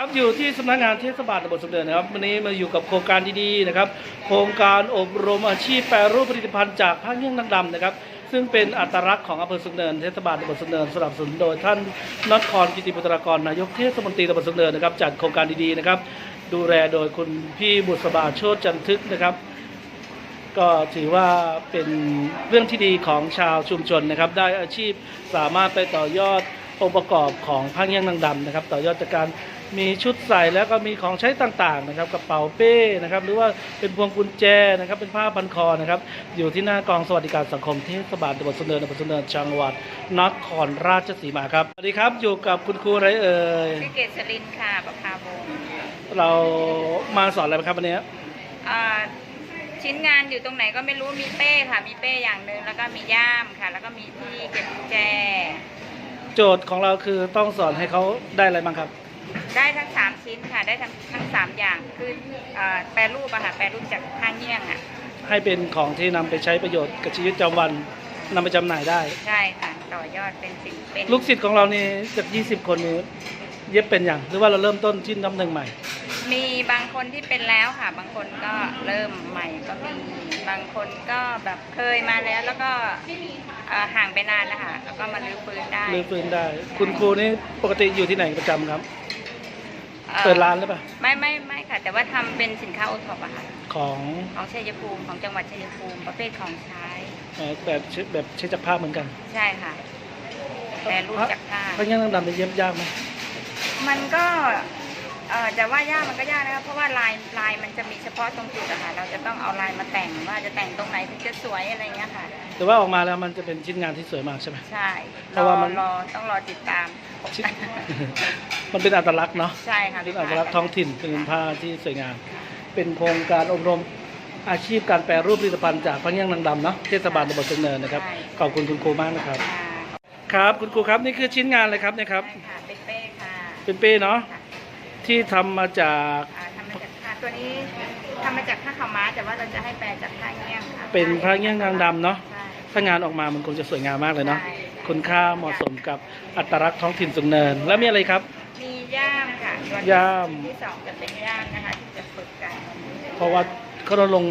ครับอยู่ที่สำนักงานเทศบาลตำบลสมเด็จนะครับวันนี้มาอยู่กับโครงการดีๆนะครับ โครงการอบรมอาชีพแปรรูปผลิตภัณฑ์จากผ้าเงี้ยงนางดำนะครับ ซึ่งเป็นอัตลักษณ์ของอำเภอสุนเนินเทศบาลตำบลสุนเนินสนับสนุนโดยท่านนครกิติปุตรกรนายกเทศมนตรีตำบลสุนเนินนะครับจัดโครงการดีๆนะครับ ดูแลโดยคุณพี่บุษบาโชติจันทึกนะครับ ก็ถือว่าเป็นเรื่องที่ดีของชาวชุมชนนะครับ ได้อาชีพสามารถไปต่อยอด องค์ประกอบของผ้าเงี้ยงนางดำนะครับ ต่อยอดจากการมีชุดใส่แล้วก็มีของใช้ต่างๆนะครับกระเป๋าเป้นะครับหรือว่าเป็นพวงกุญแจนะครับเป็นผ้าพันคอนะครับอยู่ที่หน้ากองสวัสดิการสังคมเทศบาลตำบลสุนเนินอำเภอสุนเนินจังหวัดนครราชสีมาครับสวัสดีครับอยู่กับคุณครูอะไรเอ่ยชื่อเกษรินค่ะประภาบงศ์เรามาสอนอะไรครับวันนี้อ่าชิ้นงานอยู่ตรงไหนก็ไม่รู้มีเป้ค่ะมีเป้อย่างหนึ่งแล้วก็มีย่ามค่ะ แล้วก็มีที่เก็บกุญแจ โจทย์ของเราคือต้องสอนให้เขาได้อะไรบ้างครับ ได้ทั้งสามชิ้นค่ะ ได้ทั้งทั้งสามอย่างคืออ่าแปรรูปอะค่ะแปรรูปจากผ้าเงี้ยงอะให้เป็นของที่นำไปใช้ประโยชน์กับชีวิตประจำวันนำไปจำหน่ายได้ ใช่ค่ะ ต่อยอดเป็นสิ่งเป็นลูกศิษย์ของเรานี่จาก 20 คนนี้ เย็บเป็นอย่างหรือว่าเราเริ่มต้นที่น้ำหนึ่งใหม่ มีบางคนที่เป็นแล้วค่ะ บางคนก็เริ่มใหม่ก็มี บางคนก็แบบเคยมาแล้วแล้วก็เอ่อห่างไปนานนะคะแล้วก็มาลื้อฟื้นได้หรือฟื้นได้ คุณครูนี่ปกติอยู่ที่ไหนประจำครับ อ่อเปิดร้านหรือเปล่าไม่ไม่ไม่ค่ะ แต่ว่าทำเป็นสินค้าโอท็อปอะค่ะ ของของชัยภูมิของจังหวัดชัยภูมิประเภทของใช้เอ่อแบบใช้แบบใช้จักรผ้าเหมือนกัน ใช่ค่ะแปรรูปจากผ้าเพราะงั้นต้องดำจะเย็บยากไหม มันก็เอ่อจะว่ายากมันก็ยากนะครับเพราะว่าลายลายมันจะมีเฉพาะตรงจุดอะค่ะเราจะต้องเอาลายมาแต่งว่าจะแต่งตรงไหนถึงจะสวยอะไรเงี้ยค่ะ แต่ว่าออกมาแล้วมันจะเป็นชิ้นงานที่สวยมากใช่ไหม ใช่เพรราะอว่ามัน รอต้องรอติดตามชิ้น มันเป็นอัตลักษณ์เนาะใช่ค่ะเป็นอัตลักษณ์ท้องถิ่นเป็นผ้าที่สวยงาม เป็นโครงการอบรมอาชีพการแปรรูปผลิตภัณฑ์จากพระเงี้ยงนางดำเนาะเทศบาลตำบลสุนเนินนะครับ ขอบคุณคุณครูมากนะครับ ค่ะครับคุณครูครับนี่คือชิ้นงานเลยครับเนะครับ ใช่ค่ะ เป็นเป้ค่ะเป็นเป้เนาะค่ะที่ทำมาจากอ่าทำมาจากผ้าตัวนี้ทำมาจากผ้าขาวม้าแต่ว่าเราจะให้แปลจากผ้าเงี้ยงค่ะเป็นพระเงี้ยงนางดำเนาะใช่ ถ้างานออกมามันคงจะสวยงามมากเลยเนาะใช่ คุณค่าเหมาะสมกับอัตลักษณ์ท้องถิ่นสุนเนิน แล้วมีอะไรครับ มีย่ามค่ะตัวย่าม ที่สองจะเป็นย่ามนะคะที่จะฝึกกันเพราะว่าเขาเราลง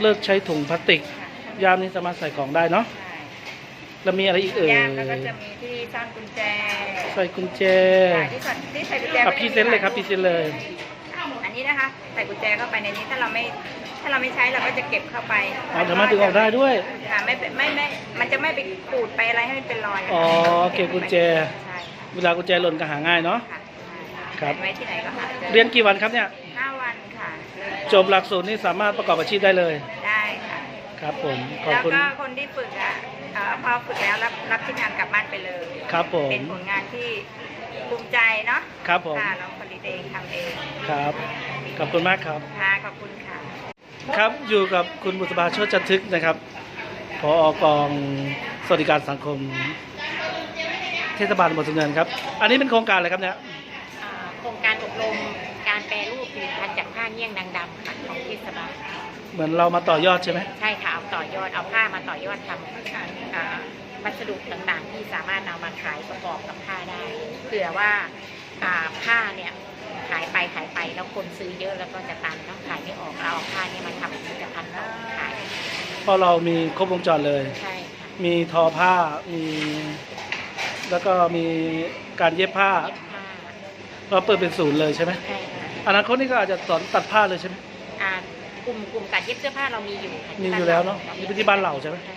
เลิกใช้ถุงพลาสติก ค่ะยามนี้สามารถใส่ของได้เนาะใช่ แล้วมีอะไรอีกเอ่ยย่ามแล้วก็จะมีที่ซ่อนกุญแจใส่กุญแจใช่ที่ใส่ที่ใส่กุญแจอะก็จะพรีเซนต์เลยครับพรีเซนต์เลย อันนี้นะคะ ใส่กุญแจเข้าไปในนี้ถ้าเราไม่ถ้าเราไม่ใช้เราก็จะเก็บเข้าไปอ๋อสามารถดึงออกได้ด้วย ค่ะไม่เป็นไม่ไม่มันจะไม่ไปขูดไปอะไรให้มันเป็นรอยะค่ะอ๋อเก็บกุญแจ ใช่เวลากุญแจหล่นก็หาง่ายเนาะ ค่ะครับ ไว้ที่ไหนก็หาจอเรียนกี่วันครับเนี่ย ห้าวันค่ะ จบหลักสูตรนี่สามารถประกอบอาชีพได้เลย ได้ค่ะ ครับผม ขอบแล้วคุณ ก็คนที่ฝึกอะเอ่อพอฝึกแล้วรับรับที่งานกลับบ้านไปเลยครับผม เป็นผลงานที่ภูมิใจเนาะครับผม ค่ะเราผลิตเองทำเองครับ ขอบคุณมากครับ ค่ะขอบคุณค่ะ ครับ อยู่กับคุณบุษบาโชติจันทึกนะครับพออกองสวัสดิการสังคม เทศบาลตำบลสุนเนินครับ อันนี้เป็นโครงการอะไรครับเนี่ย อ่าโครงการอบรมการแปรรูปผลิตภัณฑ์จากผ้าเงี้ยงนางดำค่ะของเทศบาล เหมือนเรามาต่อยอดใช่ไหมใช่ค่ะเอาต่อยอดเอาผ้ามาต่อยอดทำอ่าวัสดุต่างๆ ที่สามารถเอามาขายประกอบกับผ้าได้เผื่อว่าอ่าผ้าเนี่ยขายไปขายไปแล้วคนซื้อเยอะแล้วก็จะตันต้องขายไม่ออกเราเอาผ้าเนี่ยมาทำผลิตภัณฑ์ต่อขายเพราะเรามีครบวงจรเลย ใช่ค่ะมีทอผ้ามี แล้วก็มีการเย็บผ้าเย็บผ้าเราเปิดเป็นศูนย์เลยใช่ไหมใช่ค่ะอนาคตนี่ก็อาจจะสอนตัดผ้าเลยใช่ไหม อ่า กลุ่มกลุ่มการเย็บเสื้อผ้าเรามีอยู่ค่ะมีอยู่แล้วเนอะมีที่บ้านเราใช่ไหมค่ะ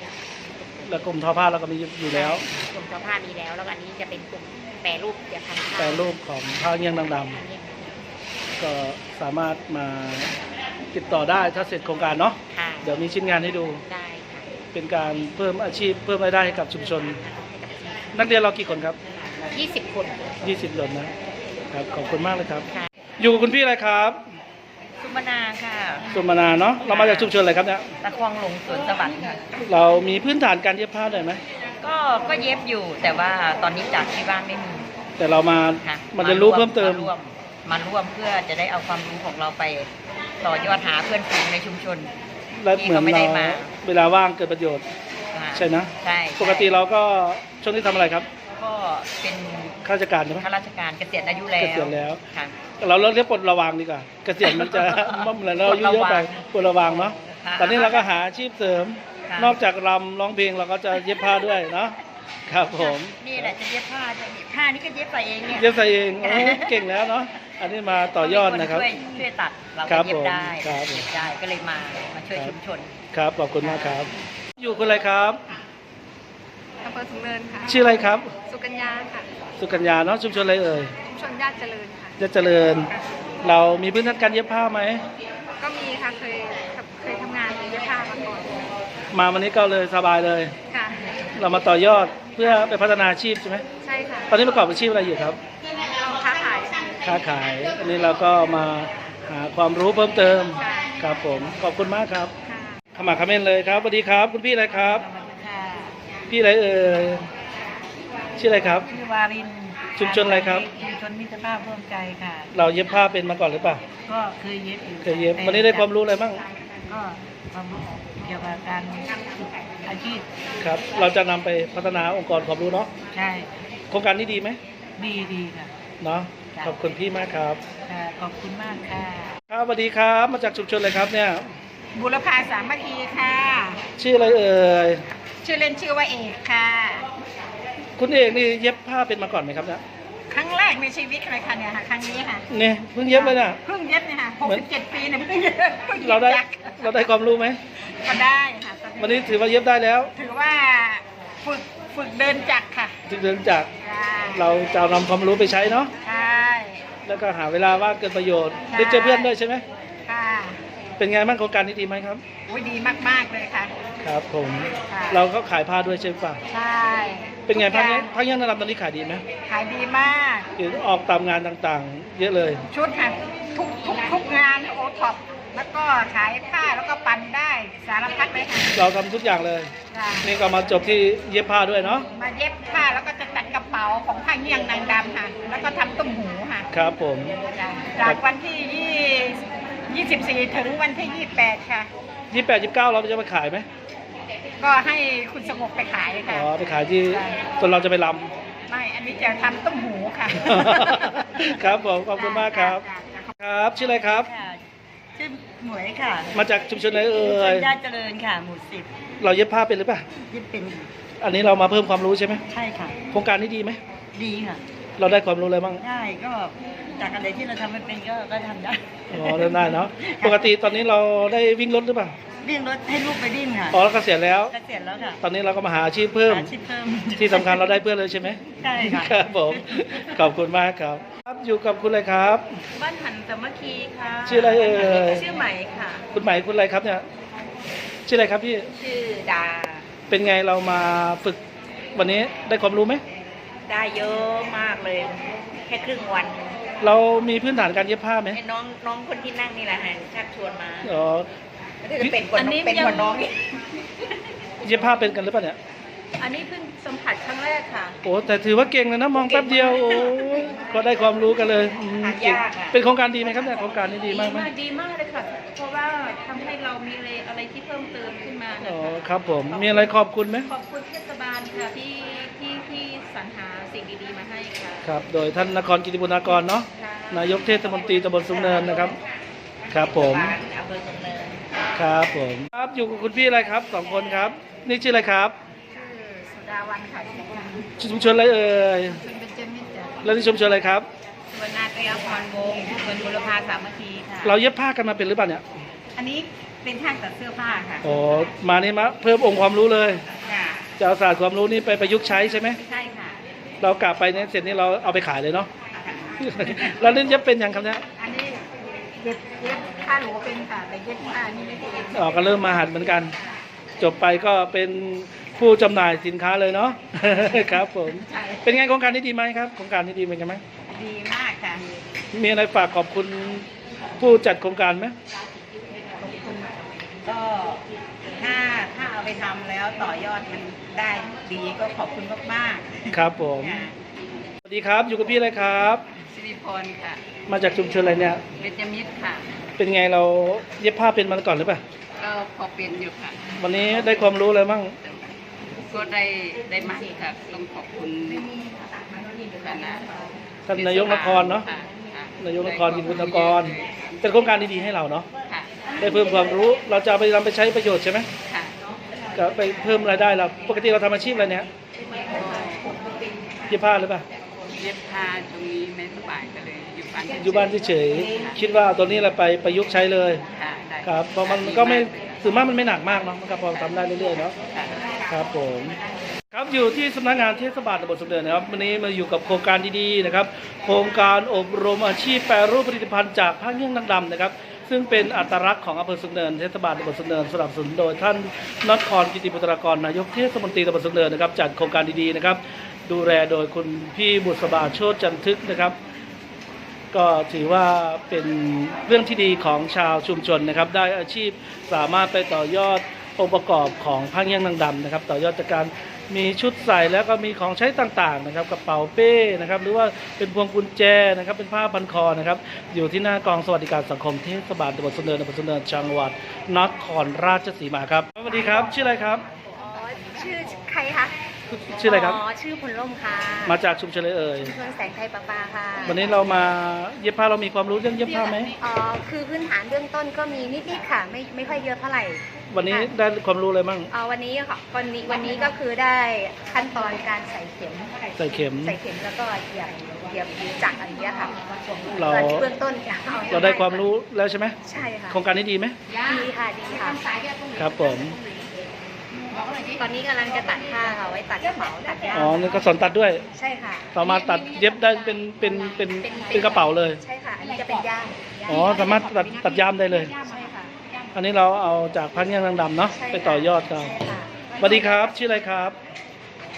แล้วกลุ่มทอผ้าเราก็มีอยู่แล้ว กลุ่มเสื้อผ้ามีแล้ว แล้วก็อันนี้จะเป็นกลุ่มแปรรูปเกี่ยวกับผ้าแต่รูปของผ้าเงี้ยงดผ้าเงี้ยงำๆก็สามารถมาติดต่อได้ถ้าเสร็จโครงการเนาะค่ะเดี๋ยวมีชิ้นงานให้ดูได้ค่ะเป็นการเพิ่มอาชีพเพิ่มรายได้ให้กับชุมชนให้กับนักเรียนเรากี่คนครับ ยี่สิบคน20คนนะครับขอบคุณมากเลยครับ ค่ะ อยู่กับคุณพี่อะไรครับสุ มนาค่ะสุมนาเนาะเรามาจากชุมชนอะไรครับเนี่ยตะควงหลงสวนสวรรค์ค่ะเรามีพื้นฐานการเย็บผ้าหน่อยไหมก็ก็เย็บอยู่แต่ว่าตอนนี้จากที่บ้านไม่มี แต่เรามาค่ะมันจะรู้เพิ่มเติมาร่วมมาร่วมเพื่อจะได้เอาความรู้ของเราไป ต่อยอดหาเพื่อนฝูงในชุมชน และเหมือนนี่ก็ไม่ได้เรามาเวลาว่างเกิดประโยชน์ ค่ะใช่นะ ใช่ปกติเราก็ช่วงนี้ทำอะไรครับก็เป็นข้าราชการใช่ไหมข้าราชการเกษียณอายุแล้วเกษียณแล้ว ค่ะ เราเลิกเรียกปลดระวังดีกว่า เกษียณมันจะ มันเหมือนเราอายุเยอะไปปลดระวังเนาะค่ะตอนนี้เราก็หาอาชีพเสริม ค่ะนอกจากรำร้องเพลงเราก็จะเย็บผ้าด้วยเนาะครับผมนี่แหละจะเย็บผ้าจะนี่ผ้านี่ก็เย็บใส่เองเนี่ยเย็บใส่เองโอ้เก่งแล้วเนาะอันนี้มาต่อยอดนะครับ ช่วยช่วยตัดเราครัก็บเย็บได้ผมครับผม เย็บได้ก็เลยมามาช่วยชุมชน ครับขอบคุณมากครับ อยู่คนอะไรครับ อำเภอสูงเนินค่ะ ชื่ออะไรครับ สุกัญญาค่ะ สุกัญญาเนาะชุมชนอะไรเอ่ย ชุมชนญาติเจริญค่ะจะเจริญ เรามีพื้นฐานการเย็บผ้าไหม ก็มีค่ะ เคยเคยทำงานเย็บผ้ามาก่อน มาวันนี้ก็เลยสบายเลย ค่ะ เรามาต่อยอดเพื่อไปพัฒนาอาชีพใช่ไหมใช่ค่ะตอนนี้ประกอบอาชีพอะไรอยู่ครับเราค้าขายค่ะค้าขาย อันนี้เราก็มาหาความรู้เพิ่มเติมค่ะครับผม ขอบคุณมากครับค่ะขมาคอมเมนต์เลยครับสวัสดีครับ คุณพี่อะไรครับค่ะ พี่อะไรเอ่ยชื่ออะไรครับ ชื่อวารินชุมชนอะไรครับ ชุมชนมิตรภาพร่วมใจค่ะ เราเย็บผ้าเป็นมาก่อนหรือเปล่าก็เคยเย็บอยู่เคยเย็บวันนี้ได้ความรู้อะไรบ้างก็ความรู้เกี่ยวกับการอาชีพครับ เราจะนำไปพัฒนาองค์กรความรู้เนาะใช่โครงการนี้ดีไหมดีดีค่ะเนาะขอบคุณพี่มากครับค่ะขอบคุณมากค่ะครับสวัสดีครับมาจากชุมชนเลยครับเนี่ยบุรพาสามัคคีค่ะ ชื่ออะไรเอ่ย ชื่อเล่นชื่อว่าเอกค่ะ คุณเอกนี่เย็บผ้าเป็นมาก่อนไหมครับเนี่ยครั้งแรกในชีวิตเลยค่ะเนี่ยค่ะครั้งนี้ค่ะเนี่ยเพิ่งเย็บเลยเนี่ยเพิ่งเย็บเนี่ยค่ะเหมือน67ปีเนี่ยเพิ่งเย็บเพิ่งย็บเราได้จักเราได้ความรู้ไหมก็ได้ค่ะตอวันนี้ถือว่าเย็บได้แล้วถือว่าฝึกฝึกเดินจักรค่ะจึงเดินจากใช่เราจะเอานำความรู้ไปใช้เนาะใช่ แล้วก็หาเวลาว่างเกิดประโยชน์ใช่ได้เจอเพื่อนด้วยใช่ไหมค่ะ เป็นไงบ้างโครงการนี้ดีไหมครับโอ้ยดีมาก ๆ เลยค่ะ ครับ ผม ค่ะ เราก็ขายผ้าด้วยใช่ป่ะใช่เป็นไงทุผ้ากอเนี้ย่ผ้าย่างระดับตอนนี้ขายดีไหมขายดีมาก เห็นออกตามงานต่างๆ เยอะเลยชุดค่ะทุกทุกทุกงานโอท็อปแล้วก็ขายผ้าแล้วก็ปั่นได้สารพัดเลยค่ะเราทำทุกอย่างเลย ค่ะนี่ก็มาจบที่เย็บผ้าด้วยเนาะมาเย็บผ้าแล้วก็จะตัดกระเป๋าของผ้าเงี้ยงนางดำค่ะ แล้วก็ทำตุ้มหูค่ะ ครับผมจ้ะจากวันที่ยี่ 24 ถึงวันที่ 28 ค่ะ ยี่แปดยี่เก้าเราจะไปขายไหมก็ให้คุณสงบไปขายอ๋ค่ะ อไปขายที่ใช่ ส่วนเราจะไปลไม่ อันนี้จะทำตุ้มหูค่ะำ ครับผมขอบคุณมากครับ จ้ะจ้ะจ้ะครับชื่ออะไรครับ ค่ะชื่อหมวยค่ะมาจากชุมชนไหนเอ่ชุมชยนญาติเจริญค่ะ หมู่สิบเราเย็บผ้าเป็นหรือเปล่ายึดเป็นอันนี้เรามาเพิ่มความรู้ใช่ไหมใช่ค่ะ โครงการนี้ดีไหมดีค่ะ เราได้ความรู้อะไรบ้างได้ก็จากอะไรที่เราทำไม่เป็นก็ก็ทำได้อ๋อเริ่มได้เนาะปกติตอนนี้เราได้วิ่งรถหรือเปล่าวิ่งรถให้ลูกไปดิ้นค่ะอ๋อเราเกษียณแล้วเกษียณแล้วค่ะตอนนี้เราก็มาหาอาชีพเพิ่มหาอาชีพเพิ่มที่สำคัญเราได้เพื่อนเลยใช่ไหมใช่ค่ะครับผมขอบคุณมากครับครับอยู่กับคุณอะไรครับ บ้านหันสามัคคีค่ะชื่ออะไรเอ่ยชื่อใหม่ค่ะ คุณหมายคุณอะไรครับเนี่ยชื่ออะไรครับพี่ชื่อดา เป็นไงเรามาฝึกวันนี้ได้ความรู้ไหม ได้เยอะมากเลย แค่ครึ่งวันเรามีพื้นฐานการเย็บผ้าไหมไอ้น้องน้องคนที่นั่งนี่แหละฮะชักชวนมาอ๋อเป็นคนเป็นคนน้องอีกเย็บผ้าเป็นกันหรือเปล่าเนี่ยอันนี้เพิ่งสัมผัสครั้งแรกค่ะ โอ้แต่ถือว่าเก่งเลยนะมองแป๊บเดียวโอ้ยก็ได้ความรู้กันเลยอืมหายากอะเป็นโครงการดีไหมครับเนี่ยโครงการนี้ดีมากไหมดีมากเลยค่ะ เพราะว่าทำให้เรามีอะไรอะไรที่เพิ่มเติมขึ้นมานะอ๋อคะครับผมมีอะไรขอบคุณไหมขอบคุณเทศบาลค่ะที่ที่ที่ส รรหาสิ่งดีๆมาให้ค่ะครับ โดยท่านนครกิติบุญนากรเนาะค่ะนายกเทศมนตรีตำบลสุงเนินนะครับ ครับผม อำเภอสูงเนินครับผม ครับ อยู่กับคุณพี่อะไรครับสองคนครับ นี่ชื่ออะไรครับชื่อสุดาวันค่ะชื่อคุณชุมชนอะไรเอ่ยคุณเป็นเจมิตรจ้ะแล้วนี่ชุมชนอะไรครับสวนนาตรีอภรณ์วงศ์สวนบุรพาสามัคคีค่ะ เราเย็บผ้ากันมาเป็นหรือเปล่าเนี่ย อันนี้เป็นช่างตัดเสื้อผ้าค่ะอ๋อ มานี่มาเพิ่มองค์ความรู้เลย ค่ะจะเอาศาสตร์ความรู้นี่ไปประยุกต์ใช้ใช่ไหม ใช่ค่ะ เรากลับไปเนี่ยเสร็จนี่เราเอาไปขายเลยเนาะแล้วนี่เย็บเป็นยังครับเนี่ยอันนี้เย็บเย็บผ้าหนูเป็นค่ะแต่เย็บผ้านี่ไม่เป็นอ๋อก็เริ่มมาหัดเหมือนกัน จบไปก็เป็นผู้จำหน่ายสินค้าเลยเนาะครับผมใช่เป็นไงโครงการนี้ดีไหมครับโครงการนี้ดีเป็นไงไหมดีมากค่ะมีอะไรฝากขอบคุณผู้จัดโครงการไหมก็ถ้าถ้าเอา ไปทำแล้วต่อยอดมันได้ดีก็ขอบคุณมากครับผม ๆค่ะสวัสดีครับ อยู่กับพี่อะไรครับ สิริพรค่ะมาจากชุมชนอะไรเนี่ย เบญจมิตรค่ะ เป็นไงเราเย็บผ้าเป็นมาก่อนหรือเปล่า ก็พอเป็นอยู่ค่ะวันนี้ได้ความรู้อะไรบ้าง ก็ได้ได้มากค่ะต้องขอบคุณคณะท่านนายกนครเนาะ ค่ค่นายกนครกินบุญกรเป็นโครงการดีๆให้เราเนาะ ค่ะได้เพิ่มความรู้ เราจะเอาไปนำไปใช้ประโยชน์ใช่ไหมค่ะ ก็ไปเพิ่มรายได้เราปกติเราทำอาชีพอะไรเนี่ยเย็บผ้าหรือเปล่าเย็บผ้าตรงนี้ไม่สบายก็เลยอยู่บ้านอยู่บ้านเฉยๆคิดว่าเอาตัวนี้เราไปประยุกต์ใช้เลยค่ะได้ครับเพราะมันก็ไม่ถือว่ามันไม่หนักมากเนาะมันก็พอทำได้เรื่อยๆเนาะค่ะครับผมครับอยู่ที่สำนักงานเทศบาลตำบลสมเด็จนะครับวันนี้มาอยู่กับโครงการดีๆนะครับ โครงการอบรมอาชีพแปรรูปผลิตภัณฑ์จากผ้าเงี้ยงนางดำนะครับ ซึ่งเป็นอัตลักษณ์ของอำเภอสุนเนินเทศบาลตำบลสุนเนินสนับสนุนโดยท่านนครกิติบุตรกรนายกเทศมนตรีตำบลสุนเนินนะครับจัดโครงการดีๆนะครับดูแลโดยคุณพี่บุษบาโชติจันทึกนะครับ ก็ถือว่าเป็นเรื่องที่ดีของชาวชุมชนนะครับ ได้อาชีพสามารถไปต่อยอด องค์ประกอบของพังี้ยงนางดำนะครับต่อยอดจากการมีชุดใส่แล้วก็มีของใช้ต่างๆนะครับกระเป๋าเป้นะครับหรือว่าเป็นพวงกุญแจนะครับเป็นผ้าพันคอนะครับอยู่ที่หน้ากองสวัสดิการสังคมเทศบาลตำบลสนเนินอำเภอสนเนินจังหวัดนครราชสีมาครับสวัสดีครับ ชื่ออะไรครับ อ๋อ ชื่อใครคะ ชื่ออะไรครับ อ๋อ ชื่อพลร่มค่ะ มาจากชุมชนเลยเอ่ย ชุมชนแสงไทยประปาค่ะวันนี้เรามาเย็บผ้าเรามีความรู้เรื่องเย็บผ้าไหม อ๋อ คือพื้นฐานเบื้องต้นก็มีนิดๆค่ะ ไม่ไม่ค่อยเยอะเท่าไหร่ วันนี้ได้ความรู้อะไรบ้างอ๋อ วันนี้ค่ะ วันนี้วันนี้ก็คือได้ขั้นตอนการใส่เข็ม ใส่เข็ม ใส่เข็มแล้วก็เหยียบเหยียบจักรอันเนี้ยค่ะเราตอนเบื้องต้นค่ะเราได้ความรู้แล้วใช่ไหมใช่ค่ะ โครงการนี้ดีไหมดีค่ะ ดีค่ะ ครับผม ตอนนี้กำลังจะตัดผ้าค่ะไว้ตัดกระเป๋าตัดย่ามอ๋อนี่ก็สอนตัดด้วย ใช่ค่ะ สามารถตัดเย็บได้เป็นเป็นเป็นเป็นกระเป๋าเลย ใช่ค่ะ อันนี้จะเป็นย่ามอ๋อสามารถตัดตัดย้ามได้เลย ใช่ค่ะอันนี้เราเอาจากพันยางนางดำเนาะใช่ค่ะไปต่อยอดกันใช่ค่ะสวัสดีครับ ชื่ออะไรครับ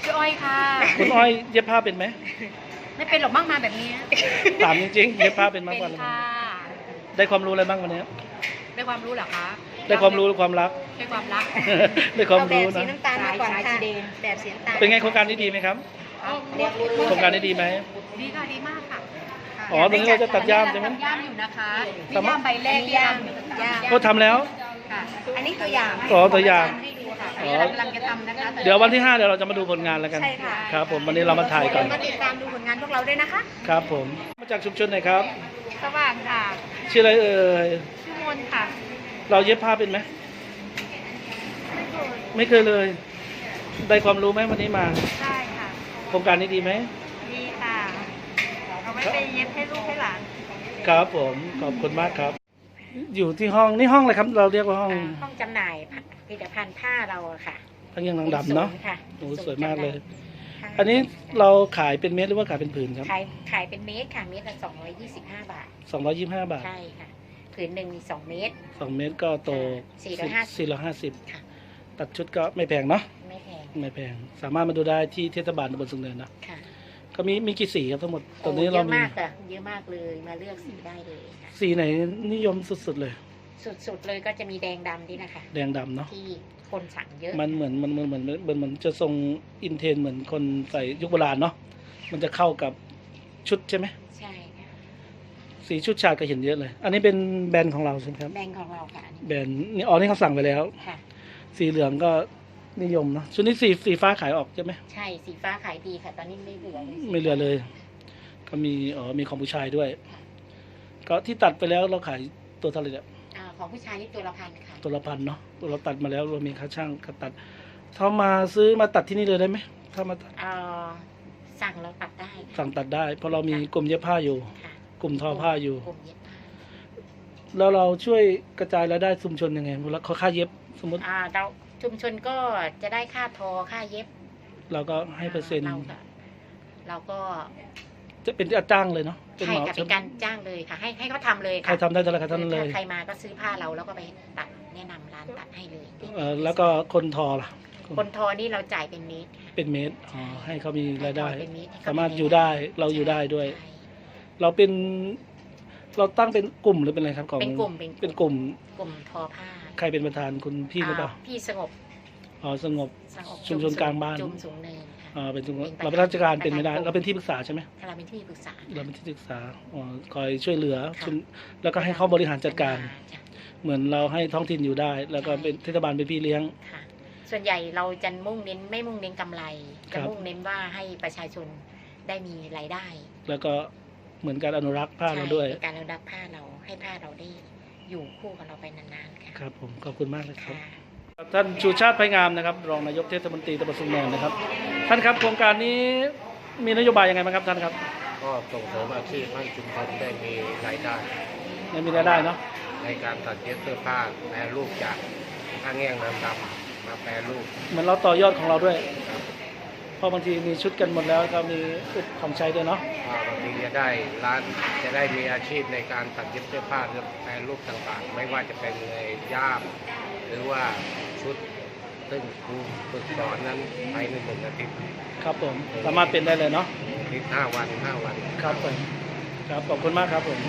ชื่ออ้อยค่ะ คุณอ้อยเย็บผ้าเป็นไหมไม่เป็นหรอกบ้างมาแบบนี้ถามจริงๆเย็บผ้าเป็นมากกว่าเป็นค่ะได้ความรู้อะไรบ้างวันนี้ ได้ความรู้เหรอคะได้ความรู้หรือความรัก ได้ความรักได้ความรู้เอแบบสีนะน้ำตาลมาก่อนค่ะแบบสีน้ำตาลเป็นไงโครงการนี้ดีไหมครับเรียกรู้โครงการนี้ดีไหม ดีค่ะดีมากค่ะอ๋อตรงนี้เราจะตัดย่ามใช่ไหมย่ามอยู่นะคะสามารถย่ามใบแรกย่ามย่ามก็ทำแล้ว ค่ะอันนี้ตัวอย่างอ๋อตัวอย่าง ให้ดูค่ะอ๋อเรากำลังจะทำนะคะเดี๋ยววันที่ห้าเดี๋ยวเราจะมาดูผลงานแล้วกัน ใช่ค่ะครับ ผมวันนี้เรามาถ่ายก่อน มาติดตามดูผลงานพวกเราด้วยนะคะ ครับผม มาจากชุมชนไหนครับ สว่างค่ะชื่ออะไรเอ่ย ชื่อมนค่ะ เราเย็บผ้าเป็นไหม ไม่เคยเลย ได้ความรู้ไหมวันนี้มา ได้ค่ะโครงการนี้ดีไหม ดีค่ะเอาไว้ไปเย็บให้ลูกให้หลานครับผมขอบคุณมากครับ อยู่ที่ห้องนี่ห้องอะไรครับ เราเรียกว่าห้องอ่าห้องจำหน่ายผลิตภัณฑ์ผ้าเราอะค่ะทั้งยังนางดำเนาะศูย์ค่ะโอ้สวยมากเลยค่ะอันนี้เราขายเป็นเม็ดหรือว่าขายเป็นผืนครับ ขายขายเป็นเมตรค่ะเมตรละสองร้อยยี่สิบห้าบาท 225 บาท ใช่ค่ะ ผืนหนึ่งมีสองเมตร 2 เม็ดก็โต450 450ค่ะ ตัดชุดก็ไม่แพงเนาะไม่แพงไม่แพง สามารถมาดูได้ที่เทศบาลตำบลสุงเนินนะค่ะก็มีมีกี่สีครับทั้งหมดตโอ้อนนี้เยเราอะมีมากค่ะเยอะมากเลยมาเลือกสีได้เลยค่ะสีไหนนิยมสุดๆเลย สุดๆเลยก็จะมีแดงดำนี่นะคะแดงดำเนาะที่คนสั่งเยอะมันเหมือนมันเหมือนเหมือนเหมือนเหมือนเหมือนจะทรงอินเทรนด์เหมือนคนใส่ยุคโบราณเนาะมันจะเข้ากับชุดใช่ไหมใช่ค่ะสีชุดชาติก็เห็นเยอะเลย อันนี้เป็นแบรนด์ของเราใช่ไหมครับแบงค์ของเราค่ะอันนี้แบรนด์นี่อ๋อนี่เขาสั่งไปแล้วค่ะ สีเหลืองก็นิยมเนาะชุดนี้สีสีฟ้าขายออกใช่ไหมใช่สีฟ้าขายดีค่ะ ตอนนี้ไม่เหลือเลยไม่เหลือเลย ก็มีอ๋อมีของผู้ชายด้วย ก็ที่ตัดไปแล้วเราขายตัวเท่าไหร่เนี่ยอ่าของผู้ชายนี่ตัวละพันค่ะตัวละพันเนาะตัวเราตัดมาแล้วเรามีค่าช่างก็ตัดถ้ามาซื้อมาตัดที่นี่เลยได้ไหมถ้ามาตัดเอ่อสั่งเราตัดได้ค่ะสั่งตัดได้ เพราะเรามีกลุ่มเย็บผ้าอยู่ ค่ะกลุ่มทอผ้าอยู่ กลุ่มเย็บผ้า แล้วเราช่วยกระจายรายได้ชุมชนยังไงเวลาเขาค่าเย็บสมมติอ่าเราชุมชนก็จะได้ค่าทอค่าเย็บ เราก็ให้เปอร์เซ็นต์เราก็เราก็ จะเป็นจ้างเลยเนาะเป็นใช่เหมาค่ะใช่เป็นไหมการจ้างเลยค่ะ ให้ให้เขาทำเลยใครค่ะทำได้แต่ละใครทำนั้นเลยถ้าใครมาก็ซื้อผ้าเราแล้วก็ไปตัดแนะนำร้านตัดให้เลยเออแล้วก็คนทอล่ะ คนทอนี่เราจ่ายเป็นเมตรค่ะเป็นเมตรอ๋อให้เขามีรายได้เป็นเมตรให้เขสามารถอยู่ได้เราอยู่ได้ด้วย ใช่ เราเป็น เราตั้งเป็นกลุ่มหรือเป็นอะไรครับของเป็นกลุ่ม เป็นกลุ่มกลุ่มทอผ้าใครเป็นประธานคุณพี่หรือเปล่าอ่าพี่สงบอ๋อสงบ สงบชุมชนกลางบ้าน จุมสูงเนินค่ะ อ่าเป็นเป็นประธานเราเป็นราชการเป็นไม่ได้ ประธานเราเป็นที่ปรึกษาใช่ไหมถ้าเราเป็นที่ปรึกษา เราเป็นที่ปรึกษาอ๋อคอยช่วยเหลือค่ะ ชุมแล้วก็ให้เขาบริหารจัดการ จ้ะ เหมือนเราให้ท้องถิ่นอยู่ได้ แล้วก็เป็นเทศบาลเป็นพี่เลี้ยง ค่ะส่วนใหญ่เราจะมุ่งเน้นไม่มุ่งเน้นกำไร ครัจะบ มุ่งเน้นว่าให้ประชาชนได้มีรายได้ แล้วก็ เหมือนการอนุรักษ์ผ้าเราด้วย ใช่เป็นการอนุรักษ์ผ้าเราให้ผ้าเราได้อยู่คู่กับเราไปนานๆค่ะครับผมขอบคุณมากเลยครับ ค่ะ ท่านชูชาติไพงามนะครับ รองนายกเทศมนตรีตำบลสุนเนินนะครับ ท่านครับโครงการนี้มีนโยบายยังไงบ้างครับท่านครับก็ส่งเสริมอาชีพให้ชุมชนได้มีรายได้ยังมีรายได้เนาะในการตัดเย็บเสื้อผ้าแปรรูปจากผ้าแง่งน้ำดำมาแปรรูปเหมือนเราต่อยอดของเราด้วยครับ เพราะบางทีมีชุดกันหมดแล้วก็มีอุปของใช้ด้วยเนาะว่าบางทีจะได้ร้านจะได้มีอาชีพในการตัดเย็บเสื้อผ้าหรือแปรรูปต่างๆ ไม่ว่าจะเป็นในย่าม หรือว่าชุดซึ่งครูฝึกสอนนั้นภายในหนึ่งอาทิตย์ครับผมสามารถเป็นได้เลยเนาะอาทิตย์ห้าวันห้าวัน ครับผมครับขอบคุณมากครับผม